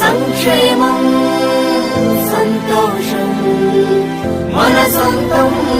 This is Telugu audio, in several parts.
సంక్షేమం సంతోషం మన సొంతం.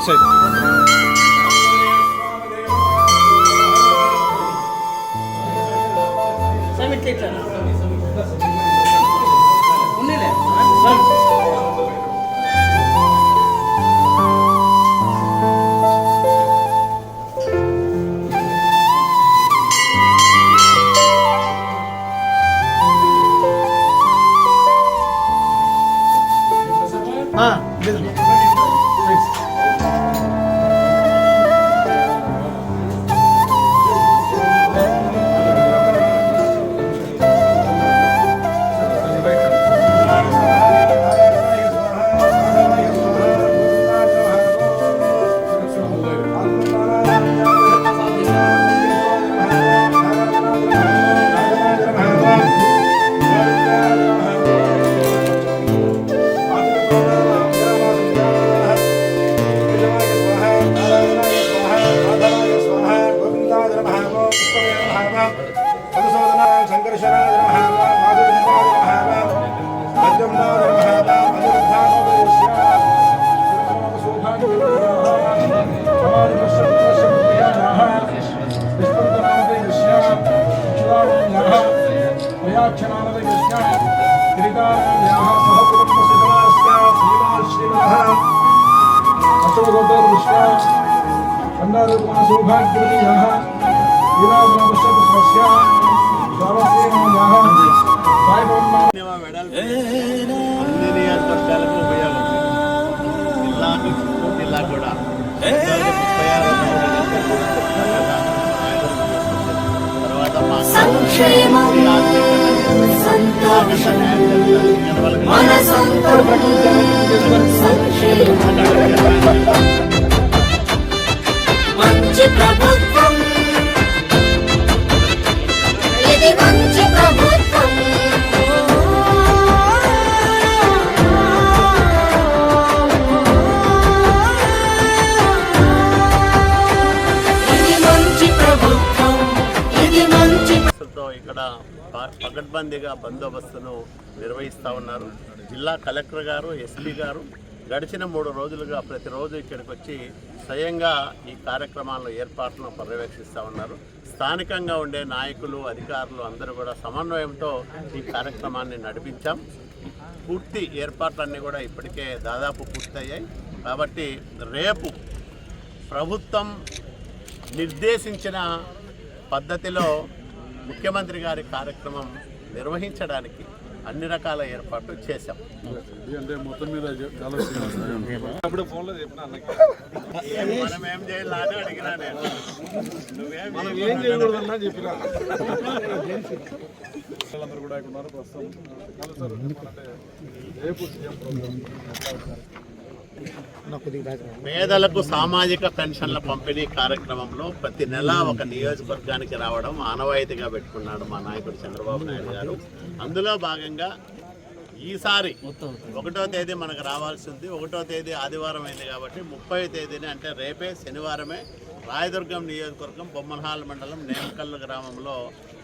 Safe. Not. రుద్రాక్షనామక యస్య త్రికారాణ్యాః సహ కుటుంబ సుఖమాస్య శ్రీమాన్ శ్రీమనః అష్టమగోటర్ విశ్వ కందారూపణ మన సంతోషం సంక్షేమ అక్కడ పగడ్బందీగా పకడ్బందీగా బందోబస్తును నిర్వహిస్తూ ఉన్నారు. జిల్లా కలెక్టర్ గారు ఎస్పీ గారు గడిచిన మూడు రోజులుగా ప్రతిరోజు ఇక్కడికి వచ్చి స్వయంగా ఈ కార్యక్రమాల్లో ఏర్పాట్లను పర్యవేక్షిస్తూ ఉన్నారు. స్థానికంగా ఉండే నాయకులు అధికారులు అందరూ కూడా సమన్వయంతో ఈ కార్యక్రమాన్ని నడిపించాం. పూర్తి ఏర్పాట్లన్నీ కూడా ఇప్పటికే దాదాపు పూర్తయ్యాయి. కాబట్టి రేపు ప్రభుత్వం నిర్దేశించిన పద్ధతిలో ముఖ్యమంత్రి గారి కార్యక్రమం నిర్వహించడానికి అన్ని రకాల ఏర్పాట్లు చేశాం. మనం ఏం చేయాలి? అని అడిగినా నేను. కూడా ఉన్నారు ప్రస్తుతం. రేపు సీఎం ప్రోగ్రామ్ పేదలకు సామాజిక పెన్షన్ల పంపిణీ కార్యక్రమంలో ప్రతి నెల ఒక నియోజకవర్గానికి రావడం ఆనవాయితీగా పెట్టుకున్నాడు మా నాయకుడు చంద్రబాబు నాయుడు గారు. అందులో భాగంగా ఈసారి ఒకటో తేదీ మనకు రావాల్సి ఉంది ఒకటో తేదీ ఆదివారం అయింది కాబట్టి ముప్పై తేదీని అంటే రేపే శనివారమే రాయదుర్గం నియోజకవర్గం బొమ్మనహాల్ మండలం నేమకల్లు గ్రామంలో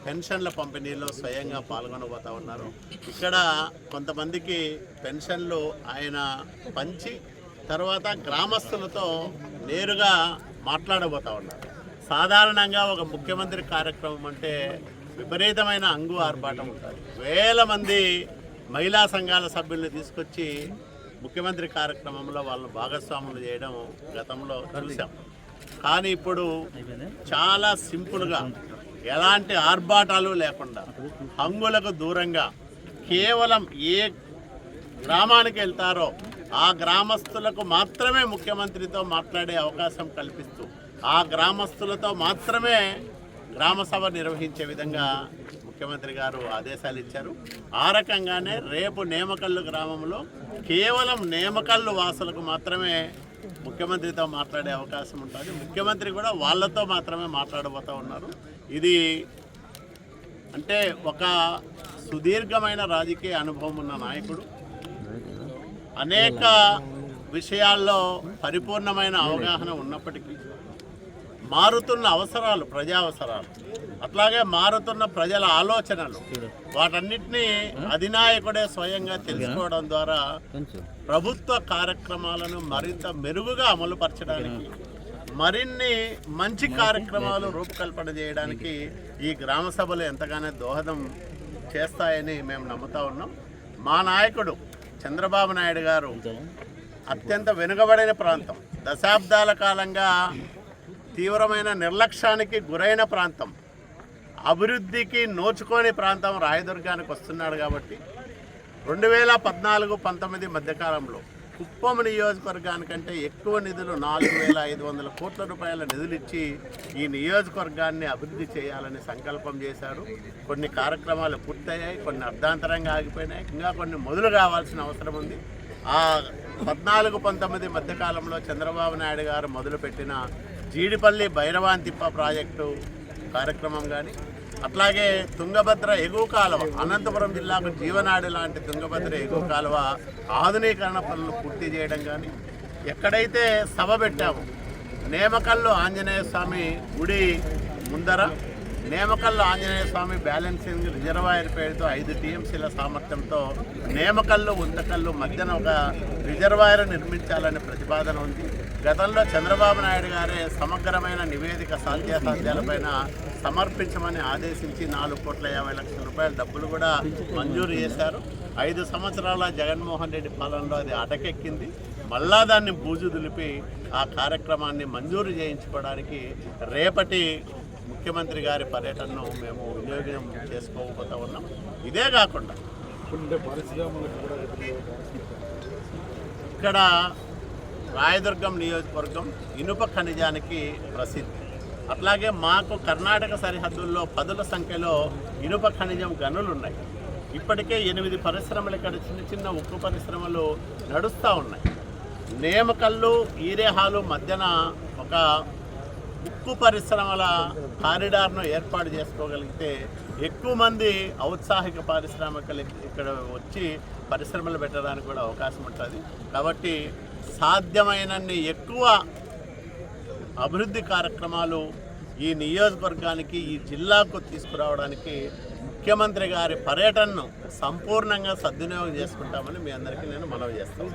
పెన్షన్ల పంపిణీలో స్వయంగా పాల్గొనబోతా ఉన్నారు. ఇక్కడ కొంతమందికి పెన్షన్లు ఆయన పంచి తర్వాత గ్రామస్తులతో నేరుగా మాట్లాడబోతా ఉన్నారు. సాధారణంగా ఒక ముఖ్యమంత్రి కార్యక్రమం అంటే విపరీతమైన అంగు ఆర్భాటం ఉంటుంది. వేల మంది మహిళా సంఘాల సభ్యుల్ని తీసుకొచ్చి ముఖ్యమంత్రి కార్యక్రమంలో వాళ్ళని భాగస్వాములు చేయడం గతంలో చూసాం. కానీ ఇప్పుడు చాలా సింపుల్గా ఎలాంటి ఆర్భాటాలు లేకుండా హంగులకు దూరంగా కేవలం ఏ గ్రామానికి వెళ్తారో ఆ గ్రామస్తులకు మాత్రమే ముఖ్యమంత్రితో మాట్లాడే అవకాశం కల్పిస్తూ ఆ గ్రామస్తులతో మాత్రమే గ్రామసభ నిర్వహించే విధంగా ముఖ్యమంత్రి గారు ఆదేశాలు ఇచ్చారు. ఆ రకంగానే రేపు నేమకల్లు గ్రామంలో కేవలం నేమకల్లు వాసులకు మాత్రమే ముఖ్యమంత్రితో మాట్లాడే అవకాశం ఉంటుంది. ముఖ్యమంత్రి కూడా వాళ్ళతో మాత్రమే మాట్లాడబోతూ ఉన్నారు. ఇది అంటే ఒక సుదీర్ఘమైన రాజకీయ అనుభవం ఉన్న నాయకుడు. అనేక విషయాల్లో పరిపూర్ణమైన అవగాహన ఉన్నప్పటికీ మారుతున్న అవసరాలు ప్రజా అవసరాలు అట్లాగే మారుతున్న ప్రజల ఆలోచనలు వాటన్నిటినీ అధినాయకుడే స్వయంగా తెలుసుకోవడం ద్వారా ప్రభుత్వ కార్యక్రమాలను మరింత మెరుగుగా అమలుపరచడానికి మరిన్ని మంచి కార్యక్రమాలు రూపకల్పన చేయడానికి ఈ గ్రామ సభలు ఎంతగానో దోహదం చేస్తాయని మేము నమ్ముతా ఉన్నాం. మా నాయకుడు చంద్రబాబు నాయుడు గారు అత్యంత వెనుకబడిన ప్రాంతం. దశాబ్దాల కాలంగా తీవ్రమైన నిర్లక్ష్యానికి గురైన ప్రాంతం. అభివృద్ధికి నోచుకోని ప్రాంతం రాయదుర్గానికి వస్తున్నాడు కాబట్టి రెండు వేల పద్నాలుగు పంతొమ్మిది మధ్యకాలంలో కుప్పం నియోజకవర్గానికంటే ఎక్కువ నిధులు నాలుగు వేల ఐదు వందల కోట్ల రూపాయల నిధులు ఇచ్చి ఈ నియోజకవర్గాన్ని అభివృద్ధి చేయాలని సంకల్పం చేశారు. కొన్ని కార్యక్రమాలు పూర్తయ్యాయి కొన్ని అర్ధాంతరంగా ఆగిపోయినాయి. ఇంకా కొన్ని మొదలు కావాల్సిన అవసరం ఉంది. ఆ పద్నాలుగు పంతొమ్మిది మధ్యకాలంలో చంద్రబాబు నాయుడు గారు మొదలుపెట్టిన జీడిపల్లి భైరవాంతిప్ప ప్రాజెక్టు కార్యక్రమం కానీ అట్లాగే తుంగభద్ర ఎగువ కాలువ అనంతపురం జిల్లాకు జీవనాడి లాంటి తుంగభద్ర ఎగువ కాలువ ఆధునీకరణ పనులు పూర్తి చేయడం కానీ ఎక్కడైతే సభ పెట్టామో నేమకల్లు ఆంజనేయ స్వామి గుడి ముందర నేమకల్లు ఆంజనేయ స్వామి బ్యాలెన్సింగ్ రిజర్వాయర్ పేరుతో ఐదు టీఎంసీల సామర్థ్యంతో నేమకల్లు ఉంతకల్లు మధ్యన ఒక రిజర్వాయర్ నిర్మించాలనే ప్రతిపాదన ఉంది. గతంలో చంద్రబాబు నాయుడు గారే సమగ్రమైన నివేదిక సాధ్యాసాధ్యాలపైన సమర్పించమని ఆదేశించి నాలుగు కోట్ల యాభై లక్షల రూపాయల డబ్బులు కూడా మంజూరు చేశారు. ఐదు సంవత్సరాల జగన్మోహన్ రెడ్డి పాలనలో అది అటకెక్కింది. మళ్ళా దాన్ని బూజు దులిపి ఆ కార్యక్రమాన్ని మంజూరు చేయించుకోవడానికి రేపటి ముఖ్యమంత్రి గారి పర్యటనను మేము వినియోగం చేసుకోకపోతా ఉన్నాం. ఇదే కాకుండా ఇక్కడ రాయదుర్గం నియోజకవర్గం ఇనుప ఖనిజానికి ప్రసిద్ధి. అట్లాగే మాకు కర్ణాటక సరిహద్దుల్లో పదుల సంఖ్యలో ఇనుప ఖనిజం గనులు ఉన్నాయి ఇప్పటికే ఎనిమిది పరిశ్రమలు ఇక్కడ చిన్న చిన్న ఉక్కు పరిశ్రమలు నడుస్తూ ఉన్నాయి. నేమకల్లు ఈరేహాలు మధ్యన ఒక ఉక్కు పరిశ్రమల కారిడార్ను ఏర్పాటు చేసుకోగలిగితే ఎక్కువ మంది ఔత్సాహిక పారిశ్రామికలు ఇక్కడ వచ్చి పరిశ్రమలు పెట్టడానికి కూడా అవకాశం ఉంటుంది. కాబట్టి సాధ్యమైనన్ని ఎక్కువ అభివృద్ధి కార్యక్రమాలు ఈ నియోజకవర్గానికి ఈ జిల్లాకు తీసుకురావడానికి ముఖ్యమంత్రి గారి పర్యటనను సంపూర్ణంగా సద్వినియోగం చేసుకుంటామని మీ అందరికీ నేను మనవి చేస్తాను.